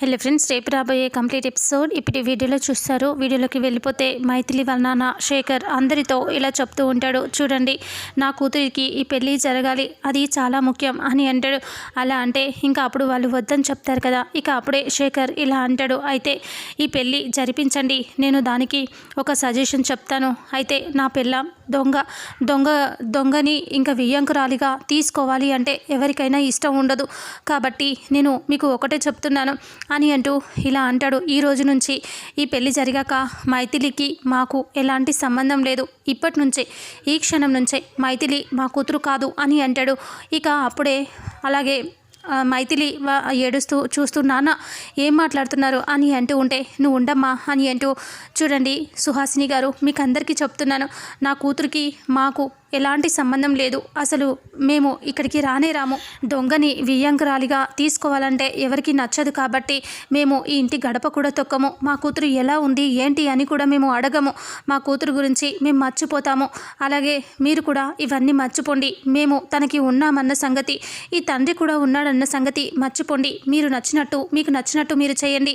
Hello friends రేపు రాబోయే complete episode ఇప్పుడు వీడియోలో చూస్తారు. వీడియోలోకి వెళ్ళిపోతే మైథిలి వాళ్ళ నాన్న శేఖర్ అందరితో ఇలా చెప్తూ ఉంటాడు. చూడండి నా కూతురికి ఈ పెళ్ళి జరగాలి అది చాలా ముఖ్యం అని అంటాడు. అలా అంటే ఇంకా అప్పుడు వాళ్ళు వద్దని చెప్తారు కదా ఇక అప్పుడే శేఖర్ ఇలా అంటాడు. అయితే ఈ పెళ్ళి జరిపించండి నేను దానికి ఒక సజెషన్ చెప్తాను. అయితే నా పిల్ల దొంగ దొంగ దొంగని ఇంకా వియ్యంకురాలిగా తీసుకోవాలి అంటే ఎవరికైనా ఇష్టం ఉండదు. కాబట్టి నేను మీకు ఒకటే చెప్తున్నాను అని అంటూ ఇలా అంటాడు. ఈ రోజు నుంచి ఈ పెళ్ళి జరిగాక మైథిలికి మాకు ఎలాంటి సంబంధం లేదు. ఇప్పటి నుంచే ఈ క్షణం నుంచే మైథిలి మా కూతురు కాదు అని అంటాడు. ఇక అప్పుడే అలాగే మైథిలి ఏడుస్తూ చూస్తూ నాన్న ఏం మాట్లాడుతున్నారు? అని అంటూ ఉంటే నువ్వు ఉండమ్మా అని అంటూ చూడండి సుహాసిని గారు మీకు అందరికీ చెప్తున్నాను. నా కూతురికి మాకు ఎలాంటి సంబంధం లేదు. అసలు మేము ఇక్కడికి రానే రాము. దొంగని వియ్యంకురాలిగా తీసుకోవాలంటే ఎవరికి నచ్చదు కాబట్టి మేము ఈ ఇంటి గడప కూడా తొక్కము. మా కూతురు ఎలా ఉంది ఏంటి అని కూడా మేము అడగము. మా కూతురు గురించి మేము మర్చిపోతాము. అలాగే మీరు కూడా ఇవన్నీ మర్చిపోండి. మేము తనకి ఉన్నామన్న సంగతి ఈ తండ్రి కూడా ఉన్నాడన్న సంగతి మర్చిపోండి. మీరు నచ్చినట్టు మీకు నచ్చినట్టు మీరు చేయండి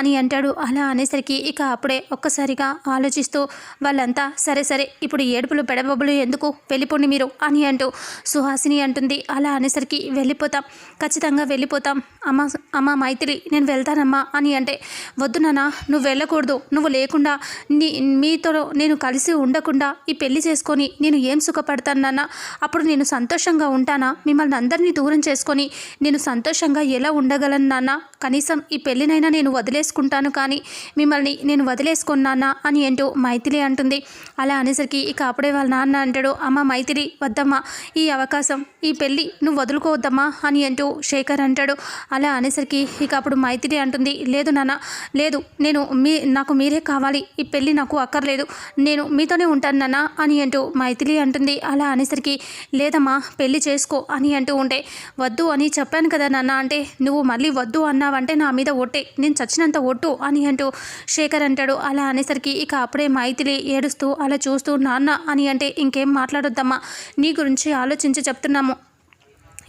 అని అంటాడు. అలా అనేసరికి ఇక అప్పుడే ఒక్కసారిగా ఆలోచిస్తూ వాళ్ళంతా సరే సరే ఇప్పుడు ఏడుపులు పెడబబ్బులు ఎందుకు? వెళ్ళిపోండి మీరు అని అంటూ సుహాసిని అంటుంది. అలా అనేసరికి వెళ్ళిపోతాం. ఖచ్చితంగా వెళ్ళిపోతాం. అమ్మ అమ్మ మైత్రి నేను వెళ్తానమ్మా అని అంటే వద్దు నాన్న నువ్వు వెళ్ళకూడదు. నువ్వు లేకుండా నీ మీతో నేను కలిసి ఉండకుండా ఈ పెళ్ళి చేసుకొని నేను ఏం సుఖపడతాను నాన్న? అప్పుడు నేను సంతోషంగా ఉంటానా? మిమ్మల్ని అందరినీ దూరం చేసుకొని నేను సంతోషంగా ఎలా ఉండగలను నాన్న? కనీసం ఈ పెళ్ళినైనా నేను వదిలేసుకుంటాను కానీ మిమ్మల్ని నేను వదిలేసుకున్నానా అని అంటూ మైథిలి అంటుంది. అలా అనేసరికి ఇక అప్పుడే వాళ్ళ నాన్న అంటాడు అమ్మ మైథిలి వద్దమ్మా ఈ అవకాశం ఈ పెళ్ళి నువ్వు వదులుకోవద్దమ్మా అని అంటూ శేఖర్ అంటాడు. అలా అనేసరికి ఇక అప్పుడు మైథిలి అంటుంది లేదు నాన్న లేదు నేను మీ నాకు మీరే కావాలి ఈ పెళ్ళి నాకు అక్కర్లేదు నేను మీతోనే ఉంటాను నాన్న అని అంటూ మైథిలి అంటుంది. అలా అనేసరికి లేదమ్మా పెళ్ళి చేసుకో అని అంటూ ఉంటే వద్దు అని చెప్పాను కదా నాన్న అంటే నువ్వు మళ్ళీ వద్దు అన్నావంటే నా మీద ఒట్టే నేను చచ్చినంత ఒట్టు అని అంటూ శేఖర్ అంటాడు. అలా అనేసరికి ఇక అప్పుడే మైథిలి ఏడుస్తూ అలా చూస్తూ నాన్న అని అంటే ఇంకేం మాట్లాడొద్దమ్మా. నీ గురించి ఆలోచించి చెప్తున్నాము.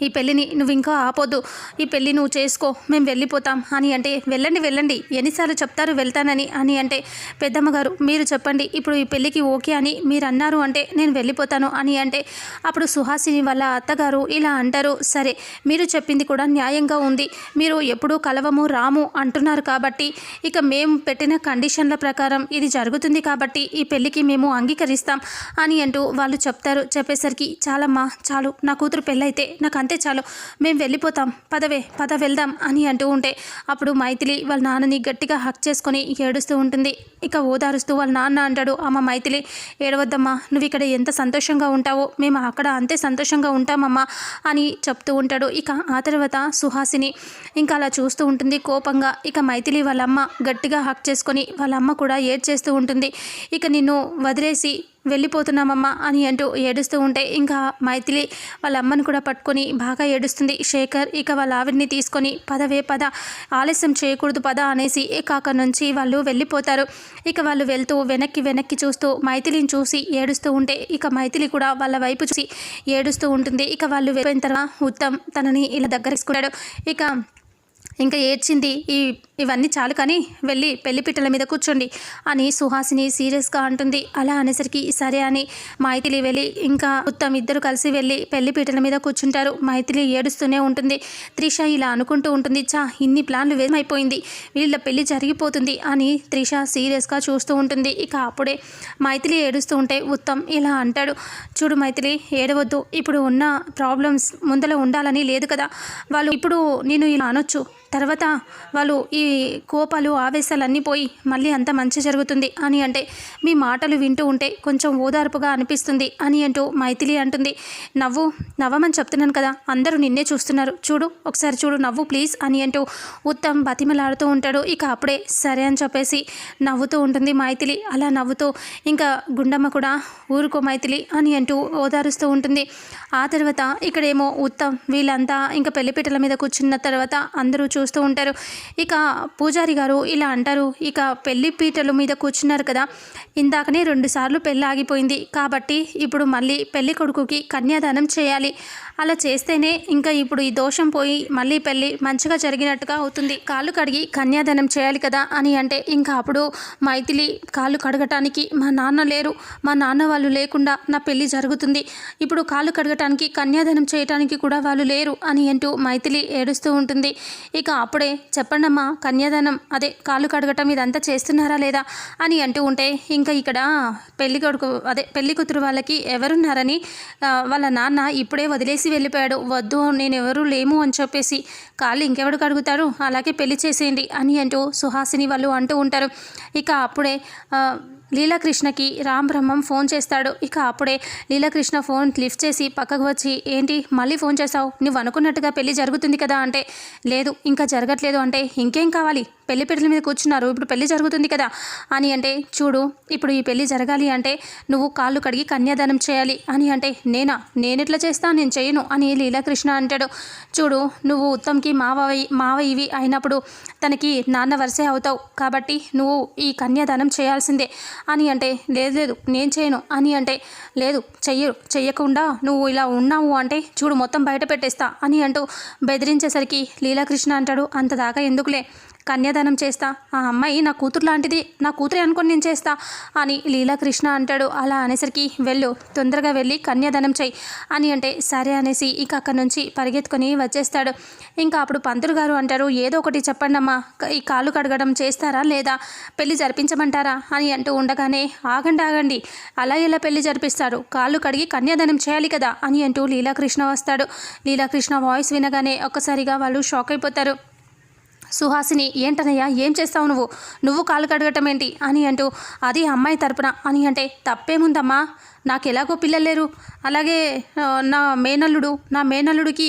ఈ పెళ్ళిని నువ్వు ఇంకా ఆపోద్దు. ఈ పెళ్ళి నువ్వు చేసుకో. మేము వెళ్ళిపోతాం. అని అంటే వెళ్ళండి వెళ్ళండి. ఎన్నిసార్లు చెప్తారు వెళ్తానని అని అంటే పెద్దమ్మ గారు మీరు చెప్పండి. ఇప్పుడు ఈ పెళ్ళికి ఓకే అని మీరు అన్నారు అంటే నేను వెళ్ళిపోతాను అని అంటే అప్పుడు సుహాసిని వాళ్ళ అత్తగారు ఇలా అంటారు. సరే మీరు చెప్పింది కూడా న్యాయంగా ఉంది. మీరు ఎప్పుడూ కలవము రాము అంటున్నారు కాబట్టి ఇక మేము పెట్టిన కండిషన్ల ప్రకారం ఇది జరుగుతుంది కాబట్టి ఈ పెళ్ళికి మేము అంగీకరిస్తాం అని అంటూ వాళ్ళు చెప్తారు. చెప్పేసరికి చాలమ్మా చాలు. నా కూతురు పెళ్ళైతే నాకు అంత చాలు మేము వెళ్ళిపోతాం పదవే పద వెళ్దాం అని అంటూ ఉంటే అప్పుడు మైథిలి వాళ్ళ నాన్నని గట్టిగా హక్ చేసుకొని ఏడుస్తూ ఉంటుంది. ఇక ఓదారుస్తూ వాళ్ళ నాన్న అంటాడు అమ్మ మైథిలి ఏడవద్దమ్మా నువ్వు ఇక్కడ ఎంత సంతోషంగా ఉంటావో మేము అక్కడ అంతే సంతోషంగా ఉంటామమ్మా అని చెప్తూ ఉంటాడు. ఇక ఆ తర్వాత సుహాసిని ఇంకా అలా చూస్తూ ఉంటుంది కోపంగా. ఇక మైథిలి వాళ్ళ అమ్మ గట్టిగా హక్ చేసుకొని వాళ్ళ అమ్మ కూడా ఏడ్చేస్తూ ఉంటుంది. ఇక నిన్ను వదిలేసి వెళ్ళిపోతున్నామమ్మా అని అంటూ ఏడుస్తూ ఉంటే ఇంకా మైథిలి వాళ్ళ అమ్మని కూడా పట్టుకొని బాగా ఏడుస్తుంది. శేఖర్ ఇక వాళ్ళ ఆవిడ్ని తీసుకొని పదవే పద ఆలస్యం చేయకూడదు పద అనేసి ఇక అక్కడి నుంచి వాళ్ళు వెళ్ళిపోతారు. ఇక వాళ్ళు వెళ్తూ వెనక్కి వెనక్కి చూస్తూ మైథిలిని చూసి ఏడుస్తూ ఉంటే ఇక మైథిలి కూడా వాళ్ళ వైపు చూసి ఏడుస్తూ ఉంటుంది. ఇక వాళ్ళు వెళ్ళిపోయిన తర్వాత ఉత్తమ్ తనని ఇలా దగ్గరేసుకున్నాడు ఇక ఇంకా ఏడ్చింది ఈ ఇవన్నీ చాలు కానీ వెళ్ళి పెళ్ళిపీటల మీద కూర్చోండి అని సుహాసిని సీరియస్గా అంటుంది. అలా అనేసరికి సరే అని మైథిలి వెళ్ళి ఇంకా ఉత్తమ్ ఇద్దరు కలిసి వెళ్ళి పెళ్ళి పీటల మీద కూర్చుంటారు. మైథిలి ఏడుస్తూనే ఉంటుంది. త్రిష ఇలా అనుకుంటూ ఉంటుంది. చా ఇన్ని ప్లాన్లు వేమైపోయింది వీళ్ళ పెళ్ళి జరిగిపోతుంది అని త్రిష సీరియస్గా చూస్తూ ఉంటుంది. ఇక అప్పుడే మైథిలి ఏడుస్తూ ఉంటే ఉత్తమ్ ఇలా అంటాడు. చూడు మైథిలి ఏడవద్దు. ఇప్పుడు ఉన్న ప్రాబ్లమ్స్ ముందర ఉండాలని లేదు కదా. వాళ్ళు ఇప్పుడు నేను ఇలా అనొచ్చు. తర్వాత వాళ్ళు ఈ కోపాలు ఆవేశాలన్నీ పోయి మళ్ళీ అంత మంచి జరుగుతుంది అని అంటే మీ మాటలు వింటూ ఉంటే కొంచెం ఓదార్పుగా అనిపిస్తుంది అని అంటూ మైథిలి అంటుంది. నవ్వు నవ్వమని చెప్తున్నాను కదా అందరూ నిన్నే చూస్తున్నారు. చూడు ఒకసారి చూడు నవ్వు ప్లీజ్ అని అంటూ ఉత్తమ్ బతిమలాడుతూ ఉంటాడు. ఇక అప్పుడే సరే అని చెప్పేసి నవ్వుతూ ఉంటుంది మైథిలి. అలా నవ్వుతూ ఇంకా గుండమ్మ కూడా ఊరుకో మైథిలి అని అంటూ ఓదారుస్తూ ఉంటుంది. ఆ తర్వాత ఇక్కడేమో ఉత్తమ్ వీళ్ళంతా ఇంకా పెళ్ళిపీటల మీద కూర్చున్న తర్వాత అందరూ చూ చూస్తూ ఉంటారు. ఇక పూజారి గారు ఇలా అంటారు ఇక పెళ్ళి పీటల మీద కూర్చున్నారు కదా ఇందాకనే రెండుసార్లు పెళ్ళి ఆగిపోయింది. కాబట్టి ఇప్పుడు మళ్ళీ పెళ్ళి కొడుకుకి కన్యాదానం చేయాలి. అలా చేస్తేనే ఇంకా ఇప్పుడు ఈ దోషం పోయి మళ్ళీ పెళ్ళి మంచిగా జరిగినట్టుగా అవుతుంది. కాళ్ళు కడిగి కన్యాదానం చేయాలి కదా అని అంటే ఇంకా అప్పుడు మైథిలి కాళ్ళు కడగటానికి మా నాన్న లేరు. మా నాన్న వాళ్ళు లేకుండా నా పెళ్ళి జరుగుతుంది. ఇప్పుడు కాళ్ళు కడగటానికి కన్యాదానం చేయటానికి కూడా వాళ్ళు లేరు అని అంటూ మైథిలి ఏడుస్తూ ఉంటుంది. ఇక అప్పుడే చెప్పండమ్మా కన్యాదానం అదే కాళ్ళు కడగటం ఇదంతా చేస్తున్నారా లేదా అని అంటూ ఉంటే ఇంకా ఇక్కడ పెళ్ళి కొడుకు అదే పెళ్ళి కూతురు వాళ్ళకి ఎవరున్నారని వాళ్ళ నాన్న ఇప్పుడే వదిలేసి వెళ్ళిపోయాడు. వద్దు నేను ఎవరు లేము అని చెప్పేసి కాళ్ళు ఇంకెవడు అడుగుతారు? అలాగే పెళ్ళి చేసేయండి అని అంటూ సుహాసిని వాళ్ళు అంటూ ఉంటారు. ఇక అప్పుడే లీలాకృష్ణకి రామ్ బ్రహ్మం ఫోన్ చేస్తాడు. ఇక అప్పుడే లీలాకృష్ణ ఫోన్ లిఫ్ట్ చేసి పక్కకు వచ్చి ఏంటి మళ్ళీ ఫోన్ చేసావు నువ్వు అనుకున్నట్టుగా పెళ్ళి జరుగుతుంది కదా అంటే లేదు ఇంకా జరగట్లేదు అంటే ఇంకేం కావాలి? పెళ్ళి పెళ్ళి మీద కూర్చున్నారు ఇప్పుడు పెళ్ళి జరుగుతుంది కదా అని అంటే చూడు ఇప్పుడు ఈ పెళ్ళి జరగాలి అంటే నువ్వు కాళ్ళు కడిగి కన్యాదానం చేయాలి అని అంటే నేనా? నేనెట్లా చేస్తా? నేను చేయను అని లీలాకృష్ణ అంటాడు. చూడు నువ్వు ఉత్తమ్కి మావయ్య మావయ్యవి అయినప్పుడు తనకి నాన్న వరుసే అవుతావు కాబట్టి నువ్వు ఈ కన్యాదానం చేయాల్సిందే అని అంటే లేదు లేదు నేను చేయను అని అంటే లేదు చెయ్యరు చెయ్యకుండా నువ్వు ఇలా ఉన్నావు అంటే చూడు మొత్తం బయట పెట్టేస్తా అని అంటూ బెదిరించేసరికి లీలాకృష్ణ అంటాడు అంత దాకా ఎందుకులే? కన్యాదానం చేస్తా. ఆ అమ్మాయి నా కూతురు లాంటిది. నా కూతురే అనుకుని నేను చేస్తా అని లీలాకృష్ణ అంటాడు. అలా అనేసరికి వెళ్ళు తొందరగా వెళ్ళి కన్యాదానం చెయ్యి అని అంటే సరే అనేసి ఇక అక్కడి నుంచి పరిగెత్తుకొని వచ్చేస్తాడు. ఇంకా అప్పుడు పంతులు గారు అంటారు ఏదో ఒకటి చెప్పండి అమ్మా ఈ కాళ్ళు కడగడం చేస్తారా లేదా? పెళ్ళి జరిపించమంటారా? అని అంటూ ఉండగానే ఆగండి ఆగండి. అలా ఎలా పెళ్ళి జరిపిస్తారు? కాళ్ళు కడిగి కన్యాదానం చేయాలి కదా అని అంటూ లీలాకృష్ణ వస్తాడు. లీలాకృష్ణ వాయిస్ వినగానే ఒక్కసారిగా వాళ్ళు షాక్ అయిపోతారు. సుహాసిని ఏంటనయ్యా ఏం చేస్తావు నువ్వు? నువ్వు కాలు కడగటం ఏంటి? అని అంటూ అది అమ్మాయి తరపున. అని అంటే తప్పేముందమ్మా? నాకు ఎలాగో పిల్లలు లేరు అలాగే నా మేనల్లుడు నా మేనల్లుడికి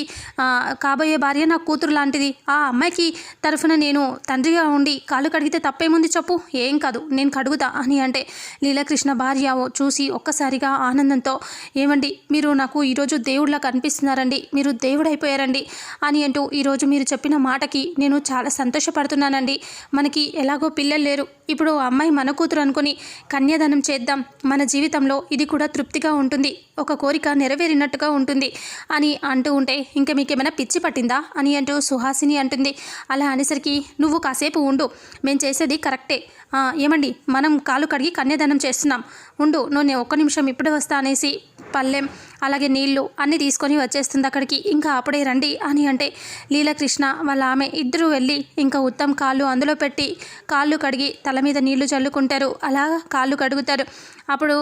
కాబోయే భార్య నా కూతురు లాంటిది. ఆ అమ్మాయికి తరఫున నేను తండ్రిగా ఉండి కాళ్ళు కడిగితే తప్పేముంది చెప్పు? ఏం కాదు నేను కడుగుతా అని అంటే లీలాకృష్ణ భార్య చూసి ఒక్కసారిగా ఆనందంతో ఏమండి మీరు నాకు ఈరోజు దేవుడిలా కనిపిస్తున్నారండి మీరు దేవుడైపోయారండి అని అంటూ ఈరోజు మీరు చెప్పిన మాటకి నేను చాలా సంతోషపడుతున్నానండి. మనకి ఎలాగో పిల్లలు లేరు. ఇప్పుడు అమ్మాయి మన కూతురు అనుకుని కన్యాదానం చేద్దాం. మన జీవితంలో ఇది కూడా తృప్తిగా ఉంటుంది. ఒక కోరిక నెరవేరినట్టుగా ఉంటుంది అని అంటూ ఉంటే ఇంకా మీకేమైనా పిచ్చి పట్టిందా అని అంటూ సుహాసిని అంటుంది. అలా అనేసరికి నువ్వు కాసేపు ఉండు. మేము చేసేది కరెక్టే. ఏమండి? మనం కాలు కడిగి కన్యాదానం చేస్తున్నాం. ఉండు నువ్వు నేను ఒక్క నిమిషం ఇప్పుడే వస్తా అనేసి పల్లెం అలాగే నీళ్ళు అన్నీ తీసుకొని వచ్చేస్తుంది అక్కడికి. ఇంకా అప్పుడే రండి అని అంటే లీలకృష్ణ వాళ్ళ ఆమె ఇద్దరు వెళ్ళి ఇంకా ఉత్తమ్ కాళ్ళు అందులో పెట్టి కాళ్ళు కడిగి తల మీద నీళ్ళు చల్లుకుంటారు. అలా కాళ్ళు కడుగుతారు. అప్పుడు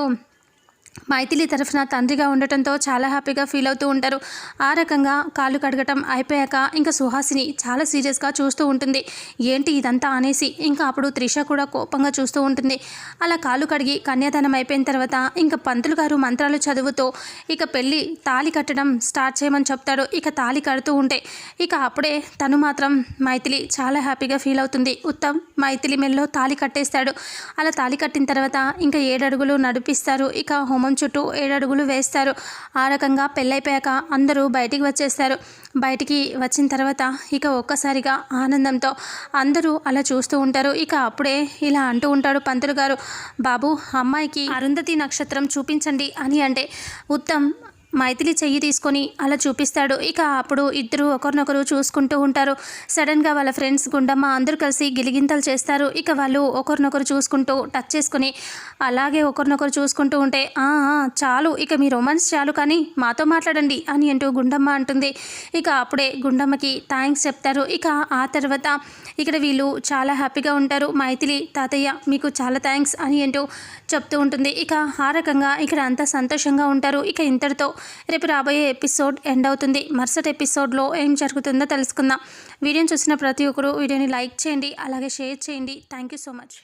మైథిలి తరఫున తండ్రిగా ఉండటంతో చాలా హ్యాపీగా ఫీల్ అవుతూ ఉంటారు. ఆ రకంగా కాళ్ళు కడగటం అయిపోయాక ఇంకా సుహాసిని చాలా సీరియస్గా చూస్తూ ఉంటుంది. ఏంటి ఇదంతా అనేసి ఇంకా అప్పుడు త్రిష కూడా కోపంగా చూస్తూ ఉంటుంది. అలా కాళ్ళు కడిగి కన్యాదానం అయిపోయిన తర్వాత ఇంకా పంతులు గారు మంత్రాలు చదువుతూ ఇక పెళ్ళి తాళి కట్టడం స్టార్ట్ చేయమని చెప్తాడు. ఇక తాళి కడుతూ ఉంటే ఇక అప్పుడే తను మాత్రం మైథిలి చాలా హ్యాపీగా ఫీల్ అవుతుంది. ఉత్తమ్ మైథిలి మెల్లో తాళి కట్టేస్తాడు. అలా తాళి కట్టిన తర్వాత ఇంకా ఏడడుగులు నడిపిస్తారు. ఇక హోమ్ చుట్టూ ఏడడుగులు వేస్తారు. ఆ రకంగా పెళ్ళైపోయాక అందరూ బయటికి వచ్చేస్తారు. బయటికి వచ్చిన తర్వాత ఇక ఒక్కసారిగా ఆనందంతో అందరూ అలా చూస్తూ ఉంటారు. ఇక అప్పుడే ఇలా అంటూ ఉంటాడు పంతులు గారు బాబు అమ్మాయికి అరుంధతి నక్షత్రం చూపించండి అని అంటే ఉత్తమ్ మైథిలి చెయ్యి తీసుకొని అలా చూపిస్తాడు. ఇక అప్పుడు ఇద్దరు ఒకరినొకరు చూసుకుంటూ ఉంటారు. సడన్గా వాళ్ళ ఫ్రెండ్స్ గుండమ్మ అందరూ కలిసి గిలిగింతలు చేస్తారు. ఇక వాళ్ళు ఒకరినొకరు చూసుకుంటూ టచ్ చేసుకుని అలాగే ఒకరినొకరు చూసుకుంటూ ఉంటే "ఆ, చాలు ఇక మీ రొమాన్స్ చాలు కానీ మాతో మాట్లాడండి అని అంటూ గుండమ్మ అంటుంది. ఇక అప్పుడే గుండమ్మకి థ్యాంక్స్ చెప్తారు. ఇక ఆ తర్వాత ఇక్కడ వీళ్ళు చాలా హ్యాపీగా ఉంటారు. మైథిలి తాతయ్య మీకు చాలా థ్యాంక్స్ అని అంటూ చెప్తూ ఉంటుంది. ఇక ఆ రకంగా ఇక్కడ అంతా సంతోషంగా ఉంటారు. ఇక ఇంతటితో రేపు రాబోయే ఎపిసోడ్ ఎండ్ అవుతుంది. మరుసటి ఎపిసోడ్లో ఏం జరుగుతుందో తెలుసుకుందాం. వీడియోని చూసిన ప్రతి ఒక్కరు వీడియోని లైక్ చేయండి అలాగే షేర్ చేయండి. Thank you so much.